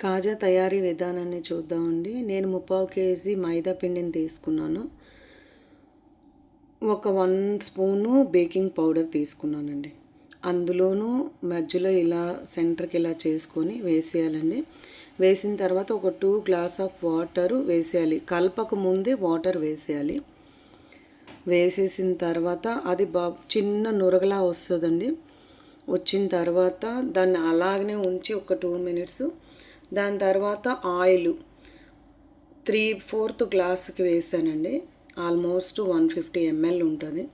కాజా తయారీ విధానాన్ని చూద్దామండి. నేను ముప్పావు కేజీ మైదా పిండిని తీసుకున్నాను. ఒక వన్ స్పూను బేకింగ్ పౌడర్ తీసుకున్నానండి. అందులోనూ మధ్యలో ఇలా సెంటర్కి ఇలా చేసుకొని వేసేయాలండి. వేసిన తర్వాత ఒక టూ గ్లాస్ ఆఫ్ వాటర్ వేసేయాలి. కలపక ముందే వాటర్ వేసేయాలి. వేసేసిన తర్వాత అది బా చిన్న నురగలా వస్తుందండి. వచ్చిన తర్వాత దాన్ని అలాగనే ఉంచి ఒక టూ మినిట్స్ దాని తర్వాత ఆయిల్. త్రీ ఫోర్త్ గ్లాస్కి వేసానండి. ఆల్మోస్ట్ వన్ ఫిఫ్టీ ఎంఎల్ ఉంటుంది.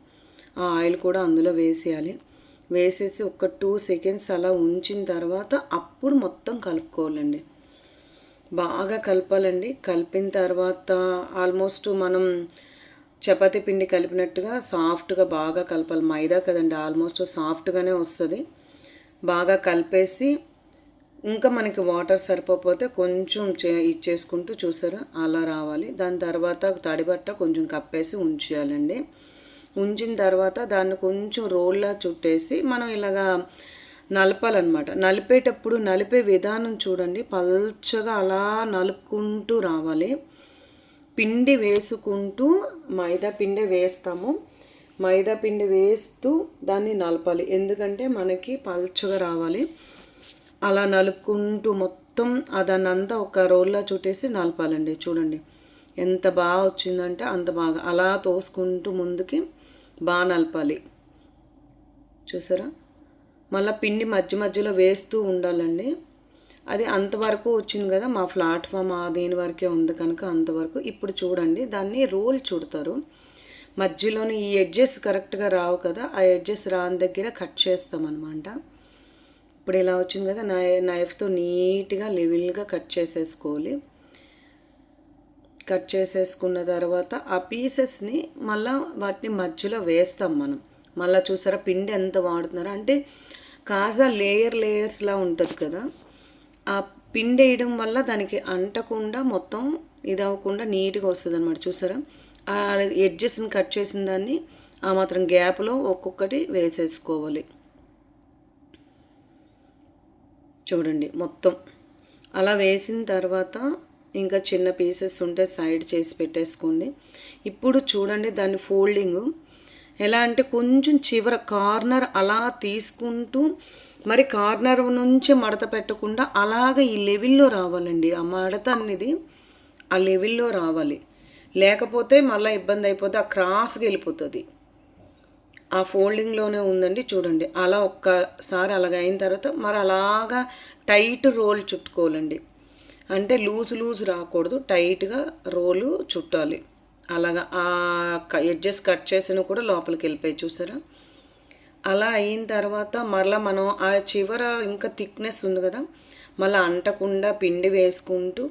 ఆ ఆయిల్ కూడా అందులో వేసేయాలి. వేసేసి ఒక టూ సెకండ్స్ అలా ఉంచిన తర్వాత అప్పుడు మొత్తం కలుపుకోవాలండి. బాగా కలపాలండి. కలిపిన తర్వాత ఆల్మోస్ట్ మనం చపాతీ పిండి కలిపినట్టుగా సాఫ్ట్గా బాగా కలపాలి. మైదా కదండి ఆల్మోస్ట్ సాఫ్ట్గానే వస్తుంది. బాగా కలిపేసి ఇంకా మనకి వాటర్ సరిపోతే కొంచెం చే ఇచ్చేసుకుంటూ చూసారా? అలా రావాలి. దాని తర్వాత తడిబట్ట కొంచెం కప్పేసి ఉంచేయాలండి. ఉంచిన తర్వాత దాన్ని కొంచెం రోల్లా చుట్టేసి మనం ఇలాగా నలపాలన్నమాట. నలిపేటప్పుడు నలిపే విధానం చూడండి. పల్చగా అలా నలుపుకుంటూ రావాలి. పిండి వేసుకుంటూ మైదా పిండి వేస్తాము. మైదా పిండి వేస్తూ దాన్ని నలపాలి. ఎందుకంటే మనకి పల్చగా రావాలి. అలా నలుపుకుంటూ మొత్తం దాన్నంతా ఒక రోల్లో చుట్టేసి నలపాలండి చూడండి. ఎంత బాగా వచ్చిందంటే అంత బాగా. అలా తోసుకుంటూ ముందుకి బాగా నలపాలి. చూసారా? మళ్ళీ పిండి మధ్య మధ్యలో వేస్తూ ఉండాలండి. అది అంతవరకు వచ్చింది కదా మా ప్లాట్ఫామ్ దీని వరకే ఉంది కనుక అంతవరకు ఇప్పుడు చూడండి దాన్ని రోల్ చుడతారు. మధ్యలోని ఈ ఎడ్జెస్ కరెక్ట్గా రావు కదా ఆ ఎడ్జెస్ రాని దగ్గర కట్ చేస్తామన్నమాట. ఇప్పుడు ఇలా వచ్చింది కదా నై నైఫ్తో నీట్గా లెవెల్గా కట్ చేసేసుకోవాలి. కట్ చేసేసుకున్న తర్వాత ఆ పీసెస్ని మళ్ళీ వాటిని మధ్యలో వేస్తాం మనం. మళ్ళీ చూసారా పిండి ఎంత వాడుతున్నారో అంటే కాజా లేయర్ లేయర్స్లా ఉంటుంది కదా ఆ పిండి వేయడం వల్ల దానికి అంటకుండా మొత్తం ఇది అవ్వకుండా నీట్గా వస్తుంది అనమాట చూసారా? ఆ ఎడ్జెస్ని కట్ చేసిన దాన్ని ఆ మాత్రం గ్యాప్లో ఒక్కొక్కటి వేసేసుకోవాలి. చూడండి మొత్తం. అలా వేసిన తర్వాత ఇంకా చిన్న పీసెస్ ఉంటే సైడ్ చేసి పెట్టేసుకోండి. ఇప్పుడు చూడండి దాని ఫోల్డింగ్. ఎలా అంటే కొంచెం చివర కార్నర్ అలా తీసుకుంటూ మరి కార్నర్ నుంచి మడత పెట్టకుండా అలాగ ఈ లెవెల్లో రావాలండి. ఆ మడత అనేది ఆ లెవెల్లో రావాలి. లేకపోతే మళ్ళీ ఇబ్బంది అయిపోతే ఆ క్రాస్కి వెళ్ళిపోతుంది. ఆ ఫోల్డింగ్లోనే ఉందండి. చూడండి. అలా ఒక్కసారి అలాగ అయిన తర్వాత మరి అలాగా టైట్ రోల్ చుట్టుకోవాలండి. అంటే లూజ్ లూజ్ రాకూడదు. టైట్గా రోలు చుట్టాలి. అలాగా ఆ ఎడ్జెస్ కట్ చేసిన కూడా లోపలికి వెళ్ళిపోయి చూసారా? అలా అయిన తర్వాత మరలా మనం ఆ చివర ఇంకా థిక్నెస్ ఉంది కదా! మళ్ళీ అంటకుండా పిండి వేసుకుంటూ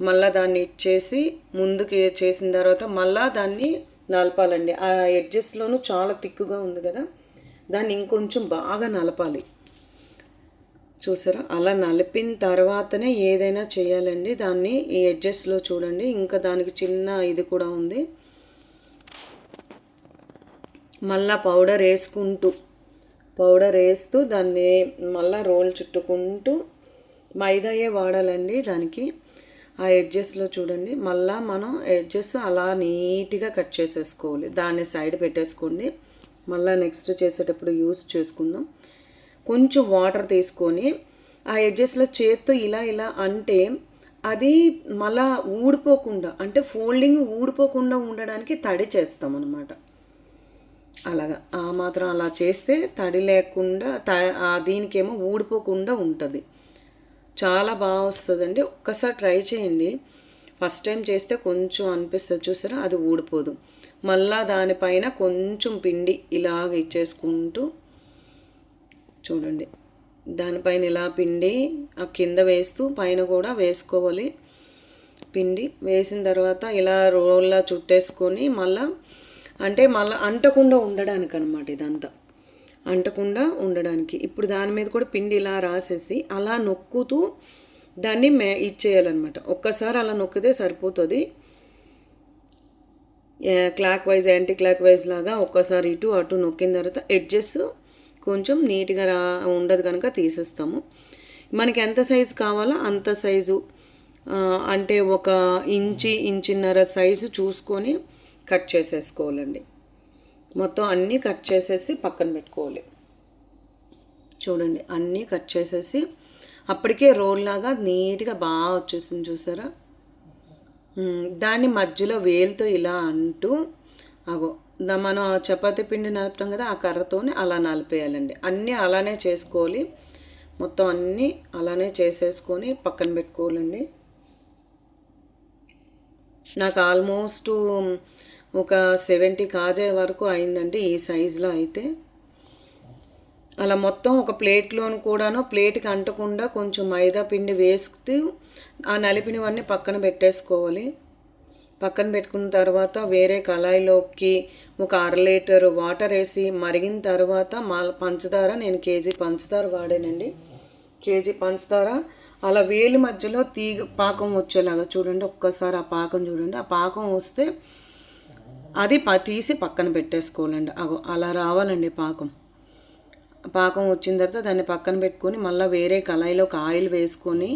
మళ్ళీ దాన్ని ఇచ్చేసి ముందుకు చేసిన తర్వాత మళ్ళీ దాన్ని నలపాలండి. ఆ ఎడ్జెస్లోనూ చాలా థిక్గా ఉంది కదా. దాన్ని ఇంకొంచెం బాగా నలపాలి. చూసారా? అలా నలిపిన తర్వాతనే ఏదైనా చేయాలండి. దాన్ని ఈ ఎడ్జెస్లో చూడండి. ఇంకా దానికి చిన్న ఇది కూడా ఉంది. మళ్ళా పౌడర్ వేసుకుంటూ పౌడర్ వేస్తూ దాన్ని మళ్ళీ రోల్ చుట్టుకుంటూ మైదాయే వాడాలండి దానికి. ఆ ఎడ్జెస్లో చూడండి. మళ్ళా మనం ఎడ్జెస్ అలా నీట్గా కట్ చేసేసుకోవాలి. దాన్ని సైడ్ పెట్టేసుకోండి. మళ్ళీ నెక్స్ట్ చేసేటప్పుడు యూస్ చేసుకుందాం. కొంచెం వాటర్ తీసుకొని ఆ ఎడ్జెస్లో చేత్తో ఇలా ఇలా అంటే అది మళ్ళా ఊడిపోకుండా అంటే ఫోల్డింగ్ ఊడిపోకుండా ఉండడానికి తడి చేస్తాం అనమాట అలాగా. ఆ మాత్రం అలా చేస్తే తడి లేకుండా త దీనికేమో ఊడిపోకుండా ఉంటుంది. చాలా బాగా వస్తుందండి. ఒక్కసారి ట్రై చేయండి. ఫస్ట్ టైం చేస్తే కొంచెం అనిపిస్తుంది చూసారా? అది ఊడిపోదు. మళ్ళా దానిపైన కొంచెం పిండి ఇలాగ ఇచ్చేసుకుంటూ చూడండి. దానిపైన ఇలా పిండి ఆ కింద వేస్తూ పైన కూడా వేసుకోవాలి. పిండి వేసిన తర్వాత ఇలా రోల్లా చుట్టేసుకొని మళ్ళా అంటే మళ్ళీ అంటకుండా ఉండడానికి అనమాట ఇదంతా. అంటకుండా ఉండడానికి. ఇప్పుడు దాని మీద కూడా పిండి ఇలా రాసేసి అలా నొక్కుతూ దాన్ని మే ఇచ్చేయాలన్నమాట ఒక్కసారి అలా నొక్కితే సరిపోతుంది. Clockwise anticlockwise లాగా ఒక్కసారి ఇటు అటు నొక్కిన తర్వాత ఎడ్జెస్ కొంచెం నీట్గా రా ఉండదు కనుక తీసేస్తాము. మనకి ఎంత సైజు కావాలో అంత సైజు అంటే ఒక ఇంచి ఇంచిన్నర సైజు చూసుకొని కట్ చేసేసుకోవాలండి. మొత్తం అన్నీ కట్ చేసేసి పక్కన పెట్టుకోవాలి. చూడండి అన్నీ కట్ చేసేసి అప్పటికే రోల్ లాగా నీట్గా బాగా వచ్చేసింది చూసారా? దాన్ని మధ్యలో వేలుతో ఇలా అంటూ అగో దా- మనం చపాతీ పిండి నలుపుతాం కదా ఆ కర్రతోనే అలా నలిపేయాలండి. అన్నీ అలానే చేసుకోవాలి. మొత్తం అన్నీ అలానే చేసేసుకొని పక్కన పెట్టుకోవాలండి. నాకు ఆల్మోస్ట్ ఒక సెవెంటీ కాజే వరకు అయిందండి ఈ సైజులో అయితే. అలా మొత్తం ఒక ప్లేట్లోను కూడాను ప్లేట్కి అంటకుండా కొంచెం మైదా పిండి వేసుకుతూ ఆ నలిపినవన్నీ పక్కన పెట్టేసుకోవాలి. పక్కన పెట్టుకున్న తర్వాత వేరే కళాయిలోకి ఒక అర లీటర్ వాటర్ వేసి మరిగిన తర్వాత మా పంచదార నేను కేజీ పంచదార వాడానండి. కేజీ పంచదార అలా వేలి మధ్యలో తీగ పాకం వచ్చేలాగా చూడండి ఒక్కసారి ఆ పాకం చూడండి. ఆ పాకం వస్తే అది ప తీసి పక్కన పెట్టేసుకోవాలండి. అగో అలా రావాలండి పాకం. పాకం వచ్చిన తర్వాత దాన్ని పక్కన పెట్టుకొని మళ్ళీ వేరే కళాయిలోకి ఆయిల్ వేసుకొని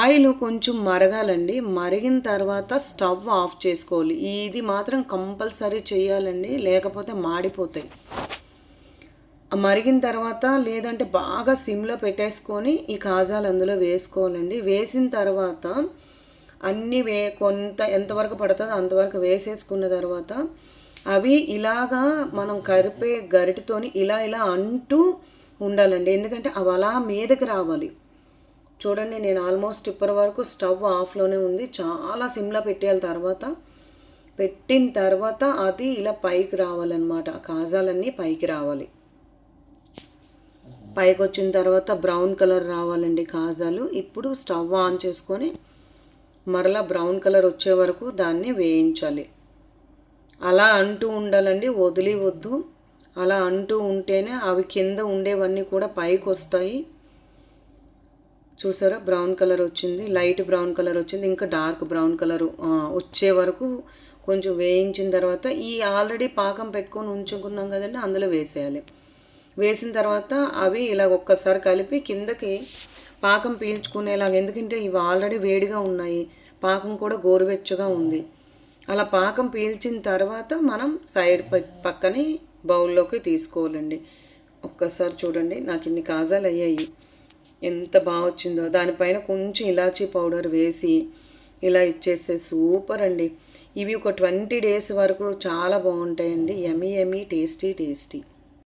ఆయిల్ కొంచెం మరగాలండి. మరిగిన తర్వాత స్టవ్ ఆఫ్ చేసుకోవాలి. ఇది మాత్రం కంపల్సరీ చేయాలండి లేకపోతే మాడిపోతాయి. మరిగిన తర్వాత లేదంటే బాగా సిమ్లో పెట్టేసుకొని ఈ కాజాలు అందులో వేసుకోవాలండి. వేసిన తర్వాత అన్నీ వే కొంత ఎంతవరకు పడుతుందో అంతవరకు వేసేసుకున్న తర్వాత అవి ఇలాగా మనం కరిపే గరిటతోని ఇలా ఇలా అంటూ ఉండాలండి. ఎందుకంటే అవి అలా మీదకి రావాలి. చూడండి నేను ఆల్మోస్ట్ ఇప్పటి వరకు స్టవ్ ఆఫ్లోనే ఉంది. చాలా సిమ్లో పెట్టేయాలి తర్వాత. పెట్టిన తర్వాత అది ఇలా పైకి రావాలన్నమాట. కాజాలన్నీ పైకి రావాలి. పైకి వచ్చిన తర్వాత బ్రౌన్ కలర్ రావాలండి కాజాలు. ఇప్పుడు స్టవ్ ఆన్ చేసుకొని మరలా బ్రౌన్ కలర్ వచ్చే వరకు దాన్ని వేయించాలి. అలా అంటూ ఉండాలండి వదిలి వద్దు. అలా అంటూ ఉంటేనే అవి కింద ఉండేవన్నీ కూడా పైకి వస్తాయి. చూసారా? బ్రౌన్ కలర్ వచ్చింది లైట్ బ్రౌన్ కలర్ వచ్చింది ఇంకా డార్క్ బ్రౌన్ కలర్ వచ్చే వరకు కొంచెం వేయించిన తర్వాత ఈ ఆల్రెడీ పాకం పెట్టుకొని ఉంచుకున్నాం కదండి అందులో వేసేయాలి. వేసిన తర్వాత అవి ఇలా ఒక్కసారి కలిపి కిందకి పాకం పీల్చుకునేలాగా ఎందుకంటే ఇవి ఆల్రెడీ వేడిగా ఉన్నాయి. పాకం కూడా గోరువెచ్చగా ఉంది. అలా పాకం పీల్చిన తర్వాత మనం సైడ్ పక్కని బౌల్లోకి తీసుకోవాలండి. ఒక్కసారి చూడండి నాకు ఇన్ని కాజాలు అయ్యాయి. ఎంత బాగా వచ్చిందో. దానిపైన కొంచెం ఇలాచీ పౌడర్ వేసి ఇలా ఇచ్చేస్తే సూపర్ అండి. ఇవి ఒక ట్వంటీ డేస్ వరకు చాలా బాగుంటాయండి. Yummy yummy tasty tasty.